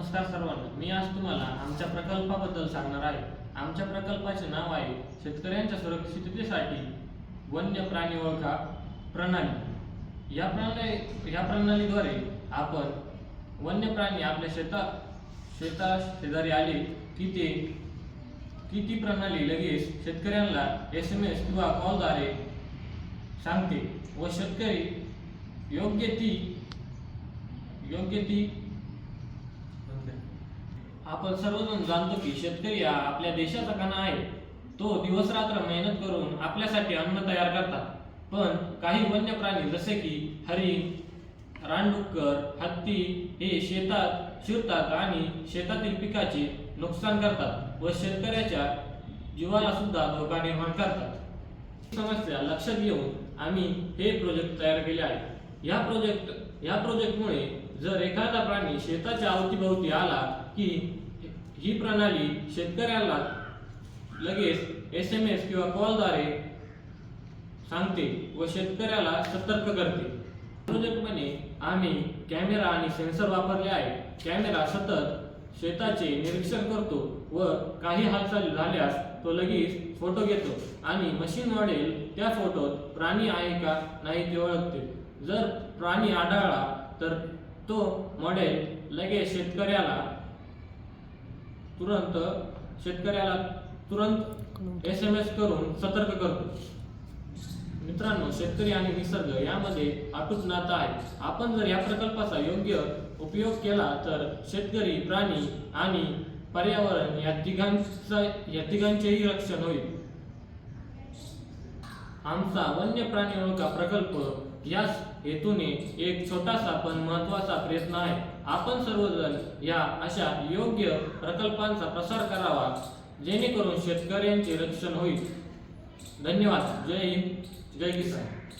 नमस्कार सर्वांना. मी आज तुम्हाला आमच्या प्रकल्पाबद्दल सांगणार आहे. आमच्या प्रकल्पाचे नाव आहे शेतकऱ्यांच्या सुरक्षिततेसाठी वन्य प्राणी ओळखा प्रणाली. या प्रणाली या प्रणालीद्वारे आपण वन्य प्राणी आपल्या शेतात शेता शेजारी आले की ते की ती प्रणाली लगेच शेतकऱ्यांना एस एम एस किंवा कॉलद्वारे सांगते व शेतकरी योग्य ती योग्य ती आपण सर्वजण जाणतो की शेतकरी हा आपल्या देशाचा कणा आहे. तो दिवस रात्र मेहनत करून आपल्यासाठी अन्न तयार करतात. पण काही वन्य प्राणी जसे की हरिण रानडुक्कर हत्ती हे शेतात शिरतात आणि शेतातील पिकाचे नुकसान करतात व शेतकऱ्याच्या जीवाला सुद्धा धोका निर्माण करतात. समस्या लक्षात घेऊन आम्ही हे प्रोजेक्ट तयार केले आहे. या प्रोजेक्ट या प्रोजेक्टमुळे जर एखादा प्राणी शेताच्या अवतीभोवती आला की ही प्रणाली शेतकऱ्याला लगेच एस एम एस किंवा कॉलद्वारे सांगते व शेतकऱ्याला सतर्क करते. प्रोजेक्टमध्ये आम्ही कॅमेरा आणि सेन्सर वापरले आहे कॅमेरा सतत शेताचे निरीक्षण करतो व काही हालचाली झाल्यास तो लगेच फोटो घेतो. आणि मशीन मॉडेल त्या फोटोत प्राणी आहे का नाही ते ओळखते जर प्राणी आढळला तर तो मॉडेल लगेच शेतकऱ्याला तुरंत शेतकऱ्याला तुरंत एस एम एस करून सतर्क करतो. मित्रांनो शेतकरी आणि निसर्ग यामध्ये अटूट नातं आहे. आपण जर या प्रकल्पाचा योग्य उपयोग केला तर शेतकरी प्राणी आणि पर्यावरण या तिघांचा या तिघांचेही रक्षण होईल. आमचा वन्य प्राणी ओळखा प्रकल्प याच हेतूने एक छोटासा पण महत्त्वाचा प्रयत्न आहे. आपण सर्वजण या अशा योग्य प्रकल्पांचा प्रसार करावा जेणेकरून शेतकऱ्यांचे रक्षण होईल. धन्यवाद. जय हिंद. जय किसान